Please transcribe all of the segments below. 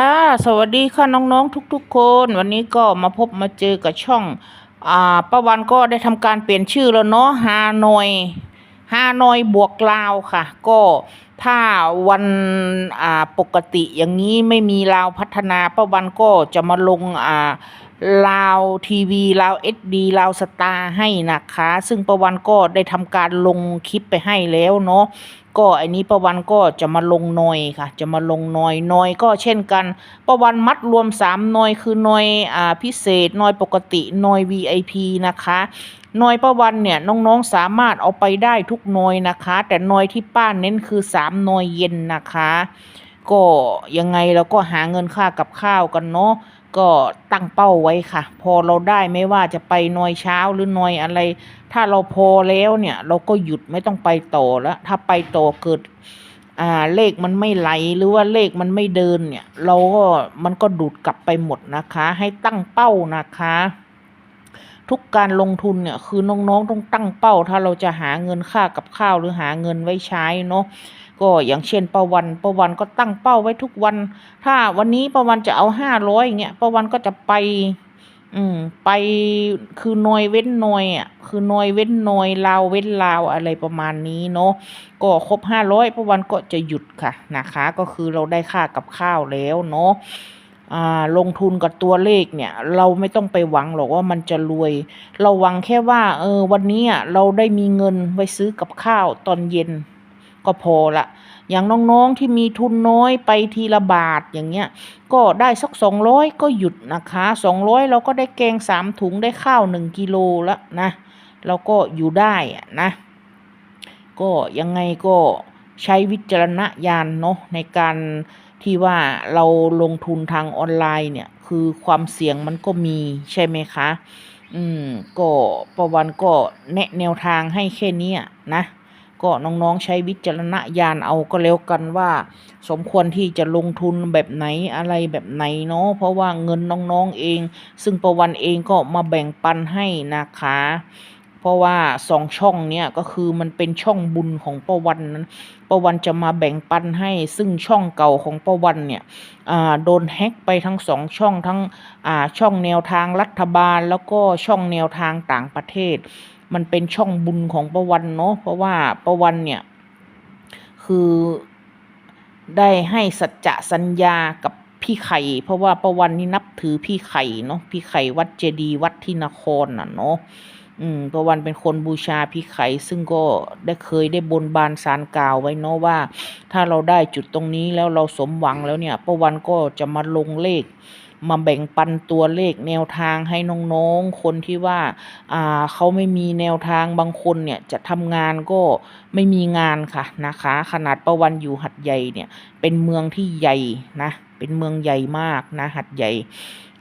ค่ะ สวัสดีค่ะน้องๆทุกๆคน วันนี้ก็มาพบมาเจอกับช่อง อ่าป้าวันก็ได้ทำการเปลี่ยนชื่อแล้วเนาะฮานอยฮานอยบวกลาวค่ะ ก็ถ้าวันอ่าปกติอย่างนี้ไม่มีลาวพัฒนาป้าวันก็จะมาลงอ่าลาวทีวีลาวเอสดีลาวสตาร์ให้นะคะ ซึ่งป้าวันก็ได้ทำการลงคลิปไปให้แล้วเนาะ ก็อันนี้ประวันก็จะมาลงหนอยค่ะ จะมาลงหนอยหนอยก็เช่นกัน ประวันมัดรวม3หนอยคือหนอยอ่าพิเศษหนอยปกติหนอย VIP นะคะหนอยประวันเนี่ยน้องๆสามารถเอาไปได้ทุกหนอยนะคะ แต่หนอยที่ป้าเน้นคือ3หนอยเย็นนะคะ ก็ยังไงเราก็หาเงินค่ากับข้าวกันเนาะ ก็ตั้งเป้าไว้ค่ะ พอเราได้ไม่ว่าจะไปหนอยเช้าหรือหนอยอะไร ถ้าเราพอแล้วเนี่ย เราก็หยุดไม่ต้องไปต่อแล้ว ถ้าไปต่อเกิดอ่าเลขมันไม่ไหลหรือว่าเลขมันไม่เดินเนี่ย เราก็มันก็ดูดกลับไปหมดนะคะ ให้ตั้งเป้านะคะ ทุกการลงทุนเนี่ยคือน้องๆต้องตั้งเป้า ถ้าเราจะหาเงินค่ากับข้าวหรือหาเงินไว้ใช้เนาะก็อย่างเช่นประวันประวันก็ตั้งเป้าไว้ทุกวัน ถ้าวันนี้ประวันจะเอาห้าร้อยเงี้ยประวันก็จะไป อืม ไปคือหนอยเว้นหนอยอะคือหนอยเว้นหนอยลาวเว้นลาวอะไรประมาณนี้เนาะก็ครบห้าร้อยประวันก็จะหยุดค่ะนะคะ ก็คือเราได้ค่ากับข้าวแล้วเนาะ ลงทุนกับตัวเลขเนี่ย เราไม่ต้องไปหวังหรอกว่ามันจะรวย เราหวังแค่ว่า เออ วันนี้อะเราได้มีเงินไว้ซื้อกับข้าวตอนเย็น ก็พอละ อย่างน้องๆที่มีทุนน้อยไปทีละบาทอย่างเงี้ย ก็ได้สักสองร้อยก็หยุดนะคะสองร้อยเราก็ได้แกงสามถุงได้ข้าวหนึ่งกิโลแล้วนะเราก็อยู่ได้นะ ก็ยังไงก็ใช้วิจารณญาณเนาะในการ ที่ว่าเราลงทุนทางออนไลน์เนี่ย คือความเสี่ยงมันก็มีใช่ไหมคะ อืม ก็ประวันก็แนะแนวทางให้แค่นี้นะ ก็น้องๆใช้วิจารณญาณเอาก็แล้วกันว่า สมควรที่จะลงทุนแบบไหนอะไรแบบไหนเนาะ เพราะว่าเงินน้องๆเอง ซึ่งประวันเองก็มาแบ่งปันให้นะคะ ราะว่าสองช่องเนี้ยก็คือมันเป็นช่องบุญของประวันนั้นประวันจะมาแบ่งปันให้ซึ่งช่องเก่าของประวันเนี่ยโดนแฮ็กไปทั้งสองช่องทั้งช่องแนวทางรัฐบาล แล้วก็ช่องแนวทางต่างประเทศ มันเป็นช่องบุญของประวันเนาะเพราะว่าประวันเนี่ยคือได้ให้สัจจะสัญญากับพี่ไข่ เพราะว่าประวันนี่นับถือพี่ไข่เนาะพี่ไข่วัดเจดีย์วัดที่นครน่ะเนาะ อืมประวันเป็นคนบูชาพี่ไข่ซึ่งก็ได้เคยได้บนบานสารกล่าวไว้เนาะว่า ถ้าเราได้จุดตรงนี้แล้วเราสมหวังแล้วเนี่ยประวันก็จะมาลงเลข มาแบ่งปันตัวเลขแนวทางให้น้องๆ คนที่ว่า อ่าเขาไม่มีแนวทางบางคนเนี่ยจะทำงานก็ไม่มีงานค่ะนะคะ ขนาดประวันอยู่หัดใหญ่เนี่ย เป็นเมืองที่ใหญ่นะ เป็นเมืองใหญ่มากนะหัดใหญ่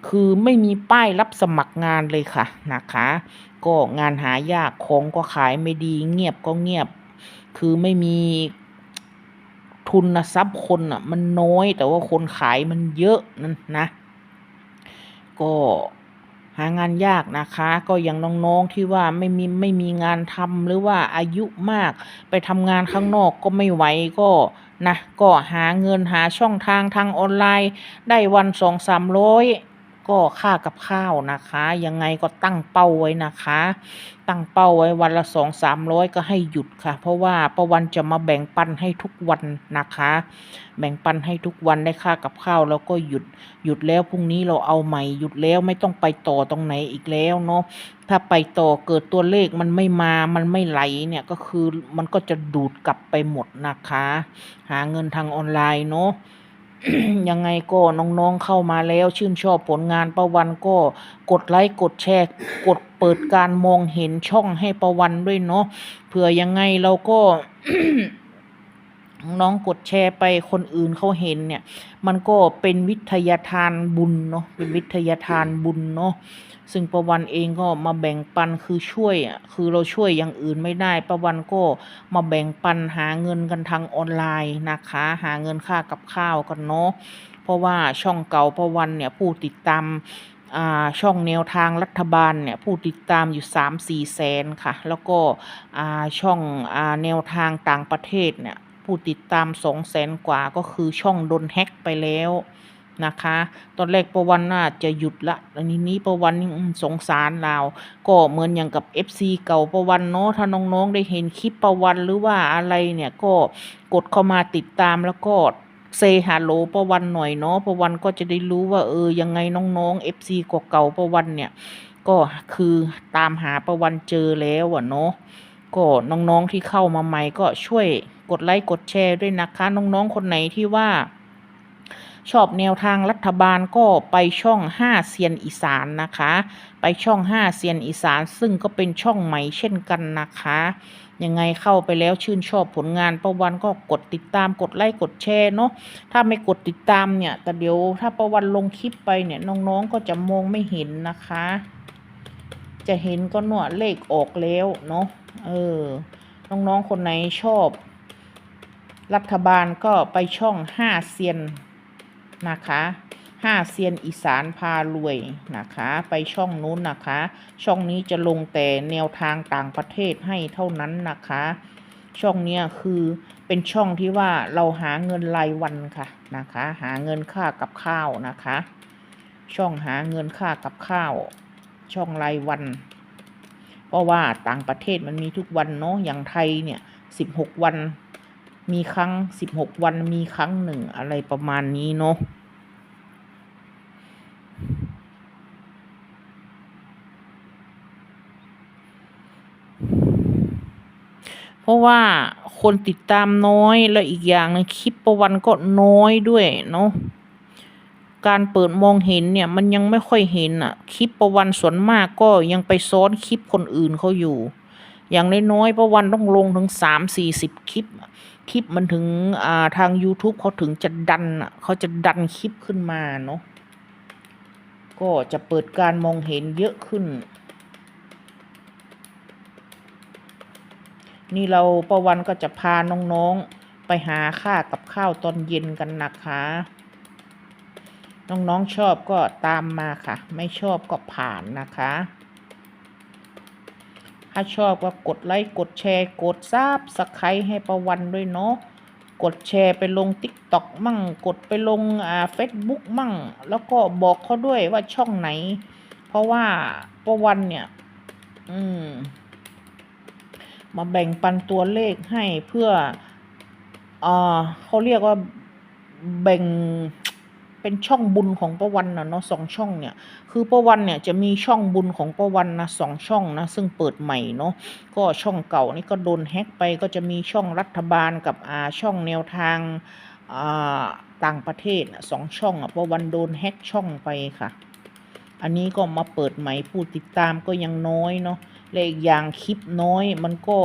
คือไม่มีป้ายรับสมัครงานเลยค่ะนะคะ ก็งานหายากของก็ขายไม่ดี เงียบก็เงียบ คือไม่มีทุนทรัพย์คนอะ มันน้อยแต่ว่าคนขายมันเยอะนั่นนะ ก็หางานยากนะคะ ก็อย่างน้องๆที่ว่าไม่มีไม่มีงานทำหรือว่าอายุมาก ไปทำงานข้างนอกก็ไม่ไหวก็นะก็หาเงินหาช่องทางทางออนไลน์ ได้วันสองสามร้อย ก็ค่ากับข้าวนะคะ ยังไงก็ตั้งเป้าไว้นะคะ ตั้งเป้าไว้วันละสองสามร้อยก็ให้หยุดค่ะ เพราะว่าประวันจะมาแบ่งปันให้ทุกวันนะคะ แบ่งปันให้ทุกวันได้ค่ากับข้าวแล้วก็หยุดหยุดแล้วพรุ่งนี้เราเอาใหม่หยุดแล้วไม่ต้องไปต่อตรงไหนอีกแล้วเนาะถ้าไปต่อเกิดตัวเลขมันไม่มา มันไม่ไหลเนี่ยก็คือมันก็จะดูดกลับไปหมดนะคะ หาเงินทางออนไลน์เนาะ ยังไงก็น้องๆเข้ามาแล้ว ชื่นชอบผลงานประวันก็กดไลค์กดแชร์กดเปิดการมองเห็นช่องให้ประวันด้วยเนาะเผื่อยังไงเราก็ น้องกดแชร์ไปคนอื่นเขาเห็นเนี่ย มันก็เป็นวิทยาทานบุญเนาะเป็นวิทยาทานบุญเนาะซึ่งประวันเองก็มาแบ่งปันคือช่วยอะคือเราช่วยอย่างอื่นไม่ได้ประวันก็มาแบ่งปันหาเงินกันทางออนไลน์นะคะ หาเงินค่ากับข้าวกันเนาะเพราะว่าช่องเก่าประวันเนี่ยผู้ติดตามอ่าช่องแนวทางรัฐบาลเนี่ยผู้ติดตามอยู่สามสี่แสนค่ะ แล้วก็อ่าช่องอ่าแนวทางต่างประเทศเนี่ย ผู้ติดตามสองแสนกว่าก็คือช่องโดนแฮ็กไปแล้วนะคะ ตอนแรกประวันน่าจะหยุดละอันนี้นี้ประวันสงสารเราก็เหมือนอย่างกับ FC เก่าประวันเนาะถ้าน้องๆได้เห็นคลิปประวันหรือว่าอะไรเนี่ยก็กดเข้ามาติดตามแล้วก็เซฮัลโหลประวันหน่อยเนาะประวันก็จะได้รู้ว่าเออยังไงน้องๆ FC กว่าเก่าประวันเนี่ย ก็คือตามหาประวันเจอแล้วอะเนาะ ก็น้องๆที่เข้ามาใหม่ก็ช่วยกดไลค์กดแชร์ด้วยนะคะ น้องๆคนไหนที่ว่า ชอบแนวทางรัฐบาลก็ไปช่อง5เซียนอีสานนะคะ ไปช่อง5เซียนอีสาน ซึ่งก็เป็นช่องใหม่เช่นกันนะคะยังไงเข้าไปแล้วชื่นชอบผลงานประวันก็กดติดตามกดไลค์กดแชร์เนาะถ้าไม่กดติดตามเนี่ย แต่เดี๋ยวถ้าประวันลงคลิปไปเนี่ยน้องๆก็จะมองไม่เห็นนะคะ จะเห็นก็หนวดเลขออกแล้วเนาะ เออ น้องๆคนไหนชอบ รัฐบาลก็ไปช่องห้าเซียนนะคะห้าเซียนอีสานพารวยนะคะ ไปช่องนู้นนะคะ ช่องนี้จะลงแต่แนวทางต่างประเทศให้เท่านั้นนะคะ ช่องนี้คือเป็นช่องที่ว่าเราหาเงินรายวันค่ะนะคะ หาเงินค่ากับข้าวนะคะ ช่องหาเงินค่ากับข้าว ช่องรายวัน ราะว่าต่างประเทศมันมีทุกวันเนาะอย่างไทยเนี่ยสิบหกวัน มีครั้งสิบหกวันมีครั้งหนึ่งอะไรประมาณนี้เนาะเพราะว่าคนติดตามน้อยแล้วอีกอย่างนึงคลิปประวันก็น้อยด้วยเนาะ การเปิดมองเห็นเนี่ยมันยังไม่ค่อยเห็นอะคลิปประวันส่วนมากก็ยังไปซ้อนคลิปคนอื่นเขาอยู่ อย่างน้อยๆประวันต้องลงถึงสามสี่สิบคลิป คลิปมันถึงอ่าทาง YouTube เขาถึงจะดันอะเขาจะดันคลิปขึ้นมาเนาะก็จะเปิดการมองเห็นเยอะขึ้น นี่เราประวันก็จะพาน้องๆไปหาค่ากับข้าวตอนเย็นกันนะคะ น้องๆชอบก็ตามมาค่ะ ไม่ชอบก็ผ่านนะคะ ถ้าชอบก็กดไลค์กดแชร์กดซับสไครต์ให้ประวันด้วยเนาะกดแชร์ไปลง t ิ k t o k มั่ง กดไปลงอ่าเฟซบุ๊กมั่ง แล้วก็บอกเขาด้วยว่าช่องไหน เพราะว่าประวันเนี่ย อืม มาแบ่งปันตัวเลขให้เพื่ออ่าเขาเรียกว่าแบ่ง เป็นช่องบุญของประวันนะเนาะสองช่องเนี่ย คือประวันเนี่ยจะมีช่องบุญของประวันนะสองช่องนะซึ่งเปิดใหม่เนาะก็ช่องเก่านี่ก็โดนแฮ็กไปก็จะมีช่องรัฐบาลกับอาช่องแนวทางอ่าต่างประเทศสองช่องอะประวันโดนแฮ็กช่องไปค่ะ อันนี้ก็มาเปิดใหม่ผู้ติดตามก็ยังน้อยเนาะและอีกอย่างคลิปน้อยมันก็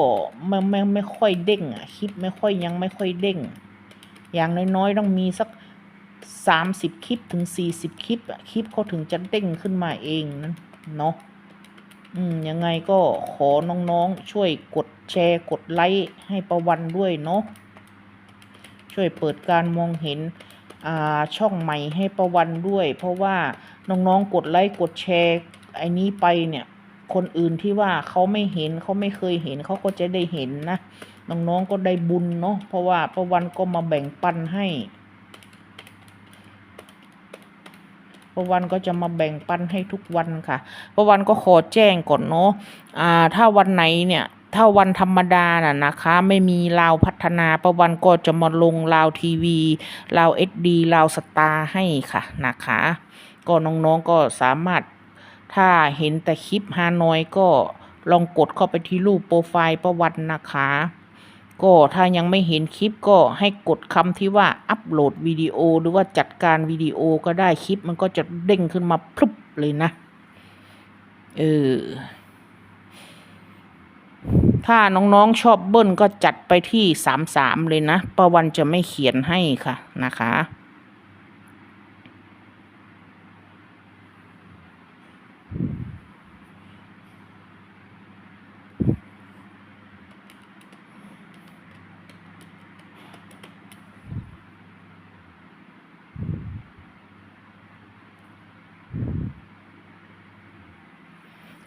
ไม่ไม่ไม่ค่อยเด้งอะคลิปไม่ค่อยยังไม่ค่อยเด้งอย่างน้อยๆต้องมีสัก สามสิบคลิปถึงสี่สิบคลิป คลิปเขาถึงจะเด้งขึ้นมาเองนะเนาะอืมยังไงก็ขอน้องๆ ช่วยกดแชร์กดไลค์ให้ประวันด้วยเนาะช่วยเปิดการมองเห็นอ่าช่องใหม่ให้ประวันด้วย เพราะว่าน้องๆ กดไลค์กดแชร์ไอ้นี้ไปเนี่ย คนอื่นที่ว่าเขาไม่เห็นเขาไม่เคยเห็นเขาก็จะได้เห็นนะน้องๆก็ได้บุญเนาะเพราะว่าประวันก็มาแบ่งปันให้ ประวันก็จะมาแบ่งปันให้ทุกวันค่ะประวันก็ขอแจ้งก่อนเนาะอ่าถ้าวันไหนเนี่ยถ้าวันธรรมดาน่ะนะคะ ไม่มีลาวพัฒนาประวันก็จะมาลงลาวทีวีลาวเอสดีลาวสตาร์ให้ค่ะนะคะ ก็น้องๆก็สามารถถ้าเห็นแต่คลิปฮานอยก็ลองกดเข้าไปที่รูปโปรไฟล์ประวันนะคะ ก็ถ้ายังไม่เห็นคลิปก็ให้กดคำที่ว่าอัปโหลดวิดีโอหรือว่าจัดการวิดีโอก็ได้คลิปมันก็จะเด้งขึ้นมาพรึบเลยนะ เออ ถ้าน้องๆชอบเบิ้ลก็จัดไปที่สามสามเลยนะ ประวันจะไม่เขียนให้ค่ะนะคะ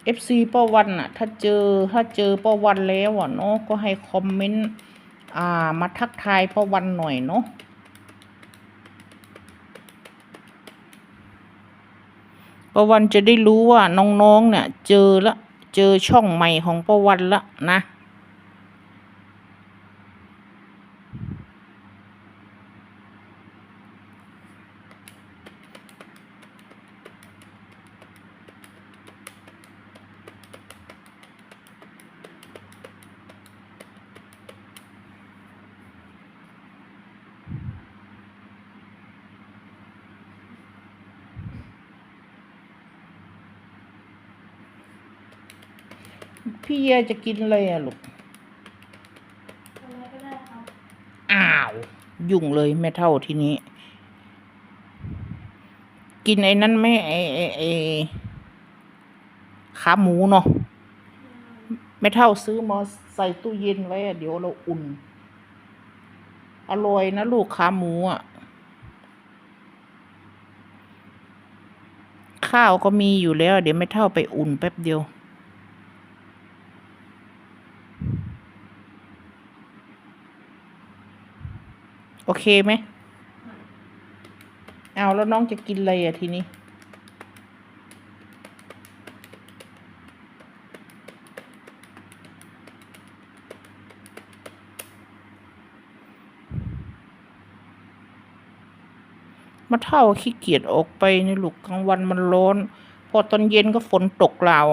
เอฟซีป้าวันอะถ้าเจอถ้าเจอป้าวันแล้วอะเนาะก็ให้คอมเมนต์อ่ามาทักทายป้าวันหน่อยเนาะป้าวันจะได้รู้ว่าน้องๆเนี่ยเจอละเจอช่องใหม่ของป้าวันละนะ ยจะกินอะไรอะลูกอ้าว ยุ่งเลยแม่เท่าทีนี้ กินไอ้นั้นไหม่ไอ้ไอ้ไอ้ขาหมูเนาะแม่เท่าซื้อมาใส่ตู้เย็นไว้อะเดี๋ยวเราอุ่น อร่อยนะลูกขาหมูอะข้าวก็มีอยู่แล้ว เดี๋ยวแม่เท่าไปอุ่นแป๊บเดียว โอเคไหมเอาแล้วน้องจะกินอะไรอะทีนี้ มาเท่าขี้เกียจออกไปในหลูกกลางวันมันร้อน พอตอนเย็นก็ฝนตกราว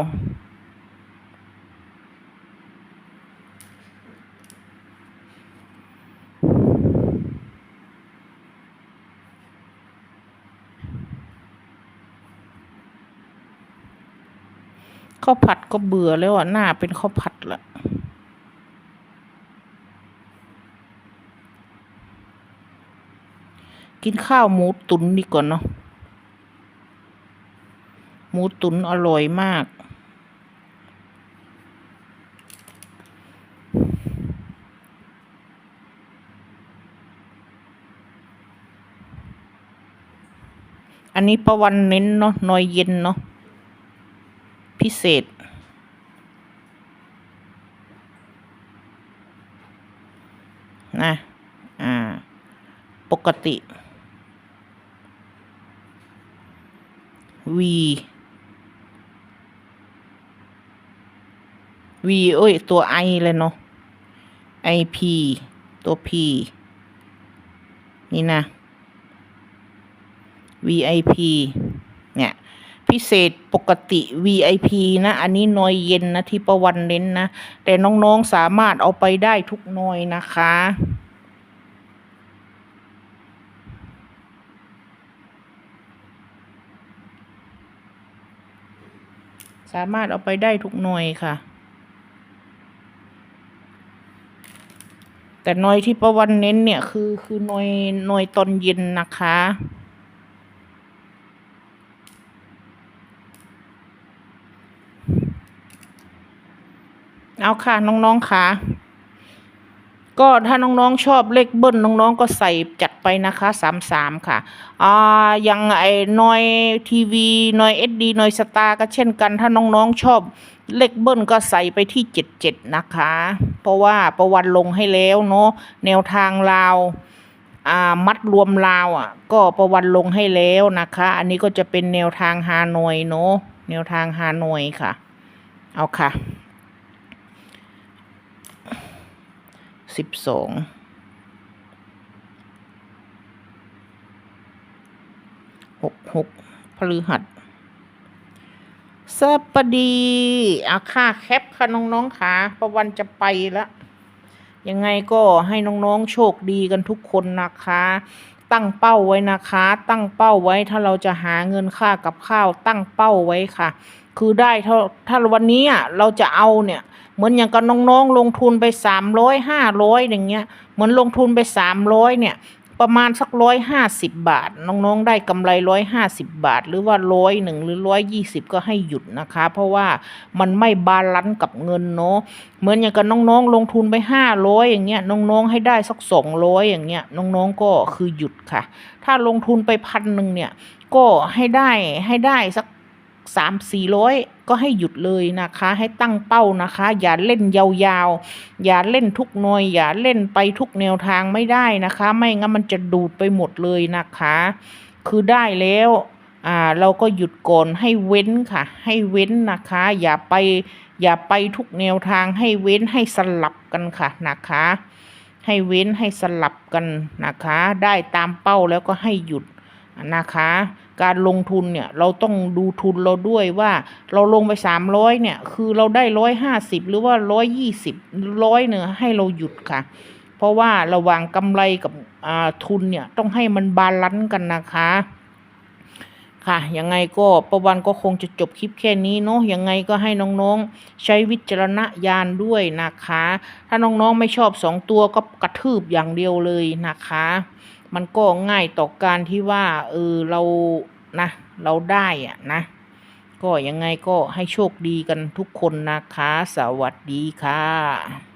ข้าวผัดก็เบื่อแล้วอะหน้าเป็นข้าวผัดละกินข้าวหมูตุ๋นดีกว่าเนาะหมูตุ๋นอร่อยมาก อันนี้ประวันเน้นเนาะนอยเย็นเนาะ พิเศษ นะ อ่า ปกติ V V เอ้ย ตัว I เลยเนาะ IP ตัว P นี่นะ VIP เนี่ย พิเศษปกติ VIP นะ อันนี้นอยเย็นนะที่ประวันเน้นนะ แต่น้องๆสามารถเอาไปได้ทุกนอยนะคะสามารถเอาไปได้ทุกหน่วยค่ะ แต่หน่วยที่ประวันเน้นเนี่ยคือคือหน่วยหน่วยตอนเย็นนะคะ เอาค่ะน้องๆค่ะ ก็ถ้าน้องๆชอบเลขเบิ้ลน้องๆก็ใส่จัดไปนะคะสามสามค่ะอ่ายังไอ้นอยทีวีนอยเอสดีนอยสตาร์ก็เช่นกัน ถ้าน้องๆชอบเลขเบิ้ลก็ใส่ไปที่เจ็ดเจ็ดนะคะ เพราะว่าประวันลงให้แล้วเนาะแนวทางลาวอ่ามัดรวมลาวอะ ก็ประวันลงให้แล้วนะคะ อันนี้ก็จะเป็นแนวทางฮานอยเนาะแนวทางฮานอยค่ะ เอาค่ะ สิบสองหกหกพฤหัสสปดีอาค่าแคปค่ะน้องๆค่ะประวันจะไปแล้วยังไงก็ให้น้องๆโชคดีกันทุกคนนะคะ ตั้งเป้าไว้นะคะ ตั้งเป้าไว้ถ้าเราจะหาเงินค่ากับข้าว ตั้งเป้าไว้ค่ะ คือได้เท่าถ้าวันนี้เราจะเอาเนี่ยเหมือนอย่างกับน้องๆ ลงทุนไปสามร้อยห้าร้อยอย่างเงี้ยเหมือนลงทุนไปสามร้อยเนี่ย ประมาณสักร้อยห้าสิบบาท น้องๆ ได้กำไรร้อยห้าสิบบาท หรือว่าร้อยหนึ่งหรือร้อยยี่สิบก็ให้หยุดนะคะ เพราะว่ามันไม่บาลานซ์กับเงินเนาะเหมือนอย่างกับน้องๆ ลงทุนไปห้าร้อยอย่างเงี้ยน้องๆ ให้ได้สักสองร้อยอย่างเงี้ยน้องๆ ก็คือหยุดค่ะ ถ้าลงทุนไปพันหนึ่งเนี่ยก็ให้ได้ให้ได้สัก สามสี่ร้อยก็ให้หยุดเลยนะคะ ให้ตั้งเป้านะคะ อย่าเล่นยาวๆ อย่าเล่นทุกหน่วย อย่าเล่นไปทุกแนวทางไม่ได้นะคะ ไม่งั้นมันจะดูดไปหมดเลยนะคะ คือได้แล้วอ่าเราก็หยุดก่อนให้เว้นค่ะ ให้เว้นนะคะ อย่าไปอย่าไปทุกแนวทางให้เว้นให้สลับกันค่ะนะคะ ให้เว้นให้สลับกันนะคะ ได้ตามเป้าแล้วก็ให้หยุดนะคะ การลงทุนเนี่ยเราต้องดูทุนเราด้วยว่าเราลงไปสามร้อยเนี่ยคือเราได้ร้อยห้าสิบหรือว่าร้อยยี่สิบร้อยเนี่ยให้เราหยุดค่ะ เพราะว่าระหว่างกำไรกับทุนเนี่ยต้องให้มันบาลานซ์กันนะคะค่ะ ยังไงก็ประวันก็คงจะจบคลิปแค่นี้เนาะ ยังไงก็ให้น้องๆ ใช้วิจารณญาณด้วยนะคะ ถ้าน้องๆไม่ชอบสองตัวก็กระทืบอย่างเดียวเลยนะคะ มันก็ง่ายต่อการที่ว่าเออเรา นะ เราได้อะนะ ก็ยังไงก็ให้โชคดีกันทุกคนนะคะ สวัสดีค่ะ